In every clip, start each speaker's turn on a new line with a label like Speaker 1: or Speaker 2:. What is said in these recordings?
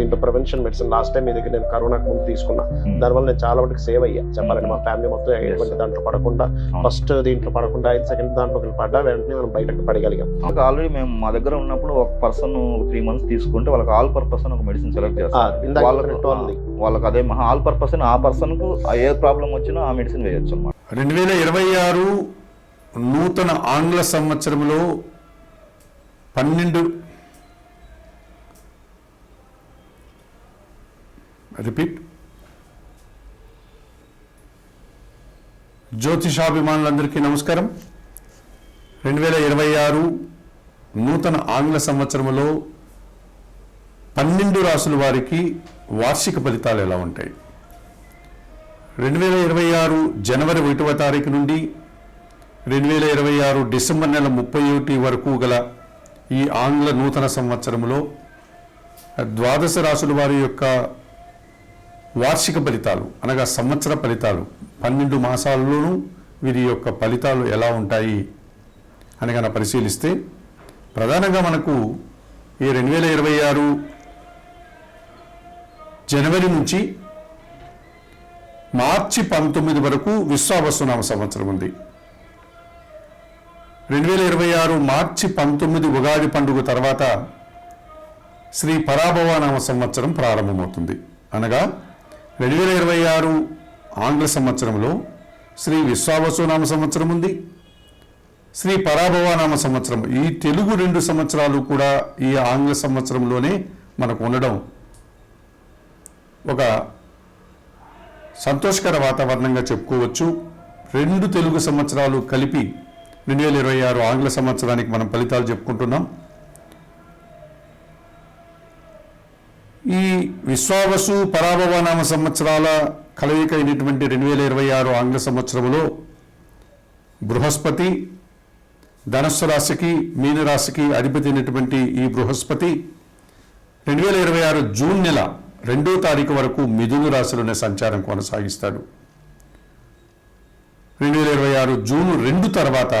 Speaker 1: దీంట్లో prevention medicine last time మీ దగ్గర నేను కరోనాకు ముందు తీసుకున్నా. దానివల్ల నేను చాలా మటుకు సేవ్ అయ్యా. చెప్పాలంటే మా ఫ్యామిలీ మొత్తం ఎటువంటి దాంట్లో పడకుండా ఫస్ట్ దీంట్లో పడకుండా ఐదు సెకండ్ దాంట్లో పడ్డా వెంటనే మనం బయటకు పడగలిగాం.
Speaker 2: ఆల్రెడీ మేము మా దగ్గర ఉన్నప్పుడు ఒక పర్సన్ త్రీ మంత్స్ తీసుకుంటే వాళ్ళకి ఆల్ పర్పస్ ఒక మెడిసిన్ సెలెక్ట్ చేస్తారు. వాళ్ళకు. వాళ్ళకి అదే మహా ఆల్ పర్పస్ ఆ పర్సన్కు ఏ ప్రాబ్లం వచ్చినా ఆ మెడిసిన్ వేయొచ్చు అనమాట
Speaker 3: రెండు వేల ఇరవై ఆరు నూతన ఆంగ్ల సంవత్సరంలో పన్నెండు రిపీట్ జ్యోతిషాభిమానులందరికీ నమస్కారం. రెండు వేల ఇరవై ఆరు నూతన ఆంగ్ల సంవత్సరంలో పన్నెండు రాసుల వారికి వార్షిక ఫలితాలు ఎలా ఉంటాయి? రెండు వేల ఇరవై ఆరు జనవరి ఒకటవ తారీఖు నుండి రెండు వేల ఇరవై ఆరు డిసెంబర్ నెల ముప్పై ఒకటి వరకు గల ఈ ఆంగ్ల నూతన సంవత్సరంలో ద్వాదశ రాసుల వారి యొక్క వార్షిక ఫలితాలు అనగా సంవత్సర ఫలితాలు పన్నెండు మాసాల్లోనూ వీరి యొక్క ఫలితాలు ఎలా ఉంటాయి అని కనుక పరిశీలిస్తే ప్రధానంగా మనకు ఈ రెండు వేల ఇరవై ఆరు జనవరి నుంచి మార్చి పంతొమ్మిది వరకు విశ్వావసునామ సంవత్సరం ఉంది. రెండు వేల ఇరవై ఆరు మార్చి పంతొమ్మిది ఉగాది పండుగ తర్వాత శ్రీ పరాభవనామ సంవత్సరం ప్రారంభమవుతుంది. అనగా రెండు వేల ఇరవై ఆరు ఆంగ్ల సంవత్సరంలో శ్రీ విశ్వావసునామ సంవత్సరం ఉంది. శ్రీ పరాభవనామ సంవత్సరం. ఈ తెలుగు రెండు సంవత్సరాలు కూడా ఈ ఆంగ్ల సంవత్సరంలోనే మనకు ఉండడం ఒక సంతోషకర వాతావరణంగా చెప్పుకోవచ్చు. రెండు తెలుగు సంవత్సరాలు కలిపి రెండు వేల ఇరవై ఆరు ఆంగ్ల సంవత్సరానికి మనం ఫలితాలు చెప్పుకుంటున్నాం. ఈ విశ్వావసు పరాభవనామ సంవత్సరాల కలయిక అయినటువంటి రెండు వేల ఇరవై ఆరు ఆంగ్ల సంవత్సరంలో బృహస్పతి ధనస్సు రాశికి మీనరాశికి అధిపతి అయినటువంటి ఈ బృహస్పతి రెండు వేల ఇరవై ఆరు జూన్ నెల రెండో తారీఖు వరకు మిథున రాశిలోనే సంచారం కొనసాగిస్తాడు. రెండు వేల ఇరవై ఆరు జూన్ రెండు తర్వాత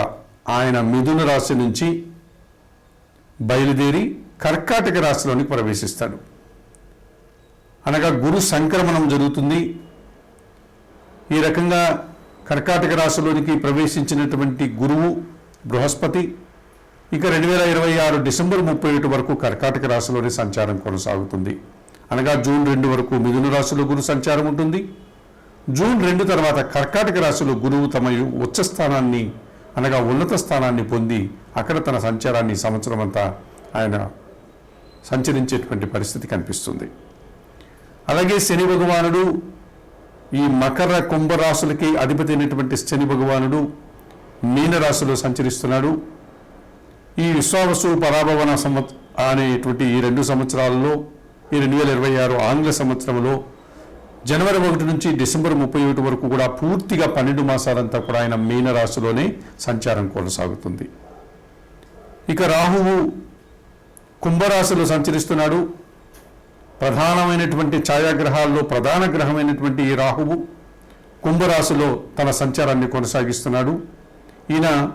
Speaker 3: ఆయన మిథున రాశి నుంచి బయలుదేరి కర్కాటక రాశిలోనికి ప్రవేశిస్తాడు. అనగా గురు సంక్రమణం జరుగుతుంది. ఈ రకంగా కర్కాటక రాశిలోనికి ప్రవేశించినటువంటి గురువు బృహస్పతి ఇక రెండు వేల ఇరవై ఆరు డిసెంబర్ ముప్పై ఒకటి వరకు కర్కాటక రాశిలోని సంచారం కొనసాగుతుంది. అనగా జూన్ రెండు వరకు మిథున రాశిలో గురు సంచారం ఉంటుంది. జూన్ రెండు తర్వాత కర్కాటక రాశిలో గురువు తమ ఉచ్చ స్థానాన్ని అనగా ఉన్నత స్థానాన్ని పొంది అక్కడ తన సంచారాన్ని సంవత్సరం అంతా ఆయన సంచరించేటువంటి పరిస్థితి కనిపిస్తుంది. అలాగే శని భగవానుడు ఈ మకర కుంభరాశులకి అధిపతి అయినటువంటి శని భగవానుడు మీనరాశిలో సంచరిస్తున్నాడు. ఈ విశ్వావసు పరాభవన సంవత్ అనేటువంటి ఈ రెండు సంవత్సరాలలో ఈ రెండు వేల ఇరవై ఆరు ఆంగ్ల సంవత్సరంలో జనవరి ఒకటి నుంచి డిసెంబర్ ముప్పై ఒకటి వరకు కూడా పూర్తిగా పన్నెండు మాసాలంతా కూడా ఆయన మీనరాశిలోనే సంచారం కొనసాగుతుంది. ఇక రాహువు కుంభరాశిలో సంచరిస్తున్నాడు. ప్రధానమైనటువంటి ఛాయాగ్రహాల్లో ప్రధాన గ్రహమైనటువంటి ఈ రాహువు కుంభరాశిలో తన సంచారాన్ని కొనసాగిస్తున్నాడు. ఈయన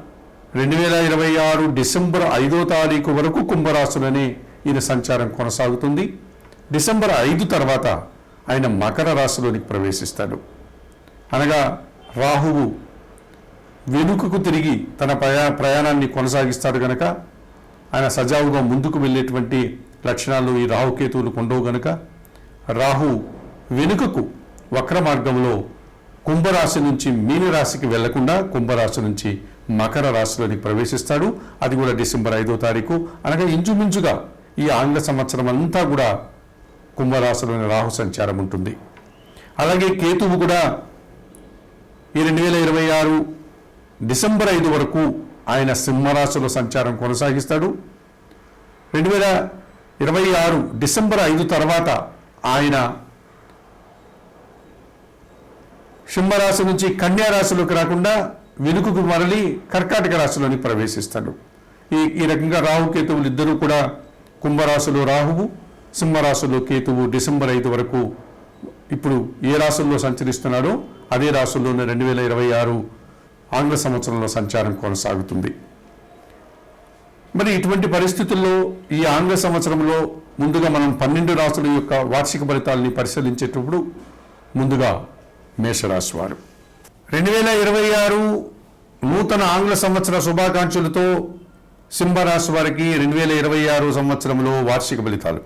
Speaker 3: రెండు వేల ఇరవై ఆరు డిసెంబర్ ఐదో తారీఖు వరకు కుంభరాశిలోనే ఈయన సంచారం కొనసాగుతుంది. డిసెంబర్ ఐదు తర్వాత ఆయన మకర రాశిలోనికి ప్రవేశిస్తాడు. అనగా రాహువు వెనుకకు తిరిగి తన ప్రయా ప్రయాణాన్ని కొనసాగిస్తాడు గనక ఆయన సజావుగా ముందుకు వెళ్ళేటువంటి లక్షణాలు ఈ రాహుకేతువులకు ఉండవు గనుక రాహు వెనుకకు వక్ర మార్గంలో కుంభరాశి నుంచి మీనరాశికి వెళ్ళకుండా కుంభరాశి నుంచి మకర రాశిలోని ప్రవేశిస్తాడు. అది కూడా డిసెంబర్ ఐదో తారీఖు. అనగా ఇంచుమించుగా ఈ ఆంగ్ల సంవత్సరం అంతా కూడా కుంభరాశిలోని రాహు సంచారం ఉంటుంది. అలాగే కేతువు కూడా ఈ రెండు వేల ఇరవై ఆరు డిసెంబర్ ఐదు వరకు ఆయన సింహరాశిలో సంచారం కొనసాగిస్తాడు. రెండు వేల ఇరవై ఆరు డిసెంబర్ ఐదు తర్వాత ఆయన సింహరాశి నుంచి కన్యారాశిలోకి రాకుండా వెనుకకు మరలి కర్కాటక రాశిలోని ప్రవేశిస్తాడు. ఈ ఈ రకంగా రాహుకేతువులు ఇద్దరూ కూడా కుంభరాశిలో రాహువు సింహరాశిలో కేతువు డిసెంబర్ ఐదు వరకు ఇప్పుడు ఏ రాశుల్లో సంచరిస్తున్నాడో అదే రాశుల్లోనే రెండు వేల ఇరవై ఆరు ఆంగ్ల సంవత్సరంలో సంచారం కొనసాగుతుంది. మరి ఇటువంటి పరిస్థితుల్లో ఈ ఆంగ్ల సంవత్సరంలో ముందుగా మనం పన్నెండు రాసుల యొక్క వార్షిక ఫలితాలని పరిశీలించేటప్పుడు ముందుగా మేషరాశి వారు. రెండు వేల ఇరవై ఆరు నూతన ఆంగ్ల సంవత్సర శుభాకాంక్షలతో సింహరాశి వారికి రెండు వేల ఇరవై ఆరు సంవత్సరంలో వార్షిక ఫలితాలు.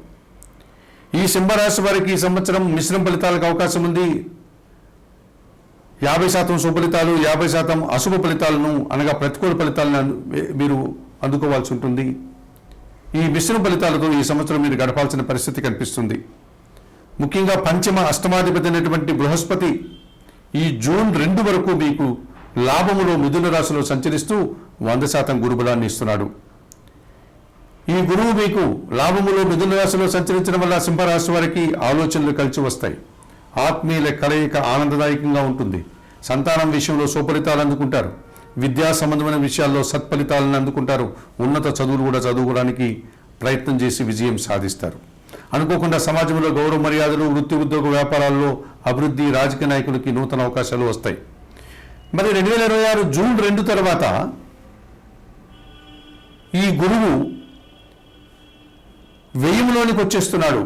Speaker 3: ఈ సింహరాశి వారికి ఈ సంవత్సరం మిశ్రమ ఫలితాలకు అవకాశం ఉంది. యాభై శాతం శుభ ఫలితాలు యాభై శాతం అశుభ ఫలితాలను అనగా ప్రతికూల ఫలితాలను మీరు అందుకోవాల్సి ఉంటుంది. ఈ మిశ్రమ ఫలితాలతో ఈ సంవత్సరం మీరు గడపాల్సిన పరిస్థితి కనిపిస్తుంది. ముఖ్యంగా పంచమ అష్టమాధిపతి అయినటువంటి బృహస్పతి ఈ జూన్ రెండు వరకు మీకు లాభములో మిథున రాశిలో సంచరిస్తూ వంద శాతం గురుబలాన్ని ఇస్తున్నాడు. ఈ గురువు మీకు లాభములో మిథున రాశిలో సంచరించడం వల్ల సింహరాశి వారికి ఆలోచనలు కలిసి వస్తాయి. ఆత్మీయుల కలయిక ఆనందదాయకంగా ఉంటుంది. సంతానం విషయంలో సుఫలితాలు అందుకుంటారు. విద్యా సంబంధమైన విషయాల్లో సత్ఫలితాలను అందుకుంటారు. ఉన్నత చదువులు కూడా చదువుకోవడానికి ప్రయత్నం చేసి విజయం సాధిస్తారు. అనుకోకుండా సమాజంలో గౌరవ మర్యాదలు వృత్తి ఉద్యోగ వ్యాపారాల్లో అభివృద్ధి రాజకీయ నాయకులకి నూతన అవకాశాలు వస్తాయి. మరి రెండు వేల ఇరవై ఆరు జూన్ రెండు తర్వాత ఈ గురువు వెయ్యిలోనికి వచ్చేస్తున్నాడు.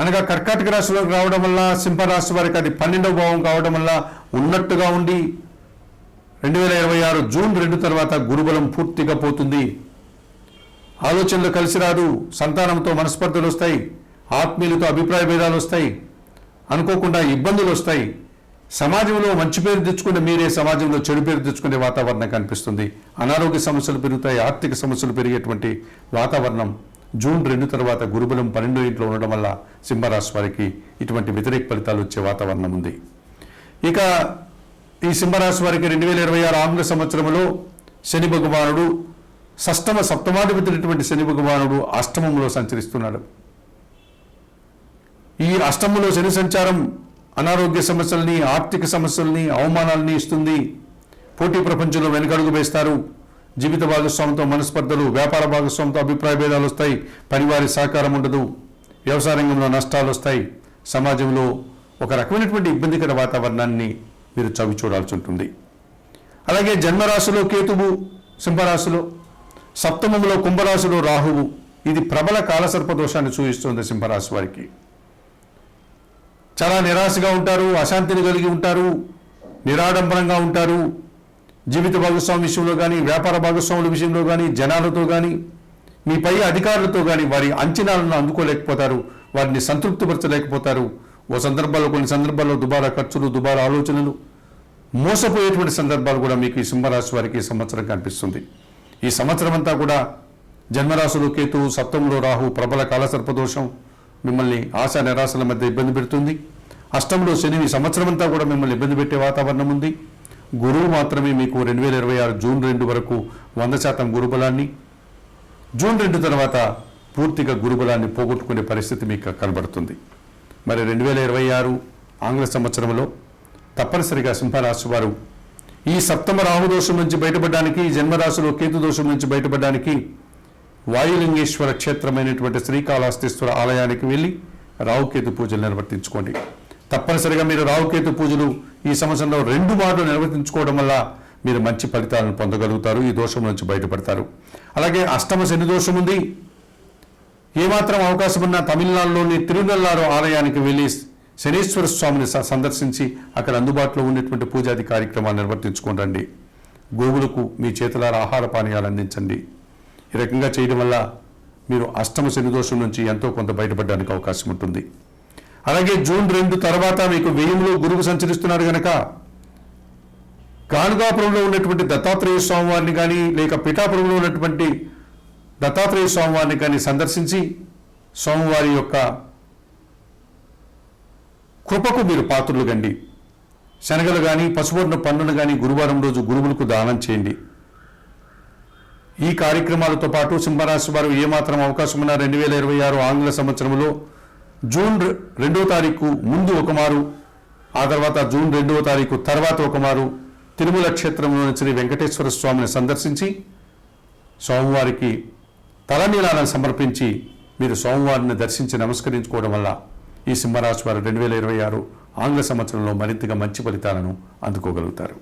Speaker 3: అనగా కర్కాటక రాశిలోకి రావడం వల్ల సింహరాశి వారికి అది పన్నెండవ భావం కావడం వల్ల ఉన్నట్టుగా ఉండి రెండు వేల ఇరవై ఆరు జూన్ రెండు తర్వాత గురుబలం పూర్తిగా పోతుంది. ఆలోచనలు కలిసి రాదు. సంతానంతో మనస్పర్ధలు వస్తాయి. ఆత్మీయులతో అభిప్రాయ భేదాలు వస్తాయి. అనుకోకుండా ఇబ్బందులు వస్తాయి. సమాజంలో మంచి పేరు తెచ్చుకునే మీరే సమాజంలో చెడు పేరు తెచ్చుకునే వాతావరణం కనిపిస్తుంది. అనారోగ్య సమస్యలు పెరుగుతాయి. ఆర్థిక సమస్యలు పెరిగేటువంటి వాతావరణం జూన్ రెండు తర్వాత గురుబలం పన్నెండు ఇంట్లో ఉండడం వల్ల సింహరాశి వారికి ఇటువంటి వ్యతిరేక ఫలితాలు వచ్చే వాతావరణం ఉంది. ఇక ఈ సింహరాశి వారికి రెండు వేల ఇరవై ఆరు ఆంగ్ల సంవత్సరంలో శని భగవానుడు షష్టమ సప్తమాధిపతినటువంటి శని భగవానుడు అష్టమంలో సంచరిస్తున్నాడు. ఈ అష్టమంలో శని సంచారం అనారోగ్య సమస్యల్ని ఆర్థిక సమస్యల్ని అవమానాల్ని ఇస్తుంది. పోటీ ప్రపంచంలో వెనకడుగు వేస్తారు. జీవిత భాగస్వామితో మనస్పర్ధలు వ్యాపార భాగస్వామితో అభిప్రాయ భేదాలు వస్తాయి. పనివారి సహకారం ఉండదు. వ్యవసాయ రంగంలో నష్టాలు వస్తాయి. సమాజంలో ఒక రకమైనటువంటి ఇబ్బందికర వాతావరణాన్ని మీరు చవి చూడాల్సి ఉంటుంది. అలాగే జన్మరాశిలో కేతువు సింహరాశిలో సప్తమంలో కుంభరాశిలో రాహువు ఇది ప్రబల కాలసర్ప దోషాన్ని సూచిస్తుంది సింహరాశి వారికి. చాలా నిరాశగా ఉంటారు అశాంతిని కలిగి ఉంటారు నిరాడంబరంగా ఉంటారు. జీవిత భాగస్వామి విషయంలో కానీ వ్యాపార భాగస్వాముల విషయంలో కానీ జనాలతో కానీ మీ పై అధికారులతో కానీ వారి అంచనాలను అందుకోలేకపోతారు వారిని సంతృప్తిపరచలేకపోతారు. ఓ సందర్భాల్లో కొన్ని సందర్భాల్లో దుబారా ఖర్చులు దుబారా ఆలోచనలు మోసపోయేటువంటి సందర్భాలు కూడా మీకు ఈ సింహరాశి వారికి ఈ సంవత్సరం కనిపిస్తుంది. ఈ సంవత్సరం అంతా కూడా జన్మరాశులు కేతువు సప్తంలో రాహు ప్రబల కాలసర్పదోషం మిమ్మల్ని ఆశా నిరాశల మధ్య ఇబ్బంది పెడుతుంది. అష్టంలో శని ఈ సంవత్సరం అంతా కూడా మిమ్మల్ని ఇబ్బంది పెట్టే వాతావరణం ఉంది. గురువు మాత్రమే మీకు రెండు వేల ఇరవై ఆరు జూన్ రెండు వరకు వంద శాతం గురుబలాన్ని జూన్ రెండు తర్వాత పూర్తిగా గురుబలాన్ని పోగొట్టుకునే పరిస్థితి మీకు కనబడుతుంది. మరి రెండు వేల ఇరవై ఆరు ఆంగ్ల సంవత్సరంలో తప్పనిసరిగా సింహరాశి వారు ఈ సప్తమ రాహుదోషం నుంచి బయటపడడానికి ఈ జన్మరాశిలో కేతు దోషం నుంచి బయటపడడానికి వాయులింగేశ్వర క్షేత్రమైనటువంటి శ్రీకాళహస్తీశ్వర ఆలయానికి వెళ్ళి రావుకేతు పూజలు నిర్వర్తించుకోండి. తప్పనిసరిగా మీరు రావుకేతు పూజలు ఈ సంవత్సరంలో రెండు మార్లు నిర్వర్తించుకోవడం వల్ల మీరు మంచి ఫలితాలను పొందగలుగుతారు ఈ దోషం నుంచి బయటపడతారు. అలాగే అష్టమ శని దోషం ఉంది ఏమాత్రం అవకాశం ఉన్న తమిళనాడులోని తిరునల్లారు ఆలయానికి వెళ్ళి శనీశ్వర స్వామిని స- సందర్శించి అక్కడ అందుబాటులో ఉన్నటువంటి పూజాది కార్యక్రమాలు నిర్వర్తించుకోండి గోగులకు మీ చేతులార ఆహార పానీయాలు అందించండి. ఈ రకంగా చేయడం వల్ల మీరు అష్టమ శని దోషం నుంచి ఎంతో కొంత బయటపడడానికి అవకాశం ఉంటుంది. అలాగే జూన్ రెండు తర్వాత మీకు వెయ్యిలో గురువు సంచరిస్తున్నారు గనక గానుగాపురంలో ఉన్నటువంటి దత్తాత్రేయ స్వామివారిని కానీ లేక పిఠాపురంలో ఉన్నటువంటి దత్తాత్రేయ స్వామివారిని కానీ సందర్శించి స్వామివారి యొక్క కృపకు మీరు పాత్రులు కండి. శనగలు కానీ పసుపొన్న పన్నును కానీ గురువారం రోజు గురువులకు దానం చేయండి. ఈ కార్యక్రమాలతో పాటు సింహరాశి వారు ఏమాత్రం అవకాశం ఉన్న రెండు వేల ఇరవై ఆరు ఆంగ్ల సంవత్సరంలో జూన్ రెండవ తారీఖు ముందు ఒక మారు ఆ తర్వాత జూన్ రెండవ తారీఖు తర్వాత ఒక మారు తిరుమల క్షేత్రంలోని శ్రీ వెంకటేశ్వర స్వామిని సందర్శించి స్వామివారికి తలనీలాలను సమర్పించి మీరు సోమవారిని దర్శించి నమస్కరించుకోవడం వల్ల ఈ సింహరాశి వారు రెండు వేల ఇరవై ఆరు ఆంగ్ల సంవత్సరంలో మరింతగా మంచి ఫలితాలను అందుకోగలుగుతారు.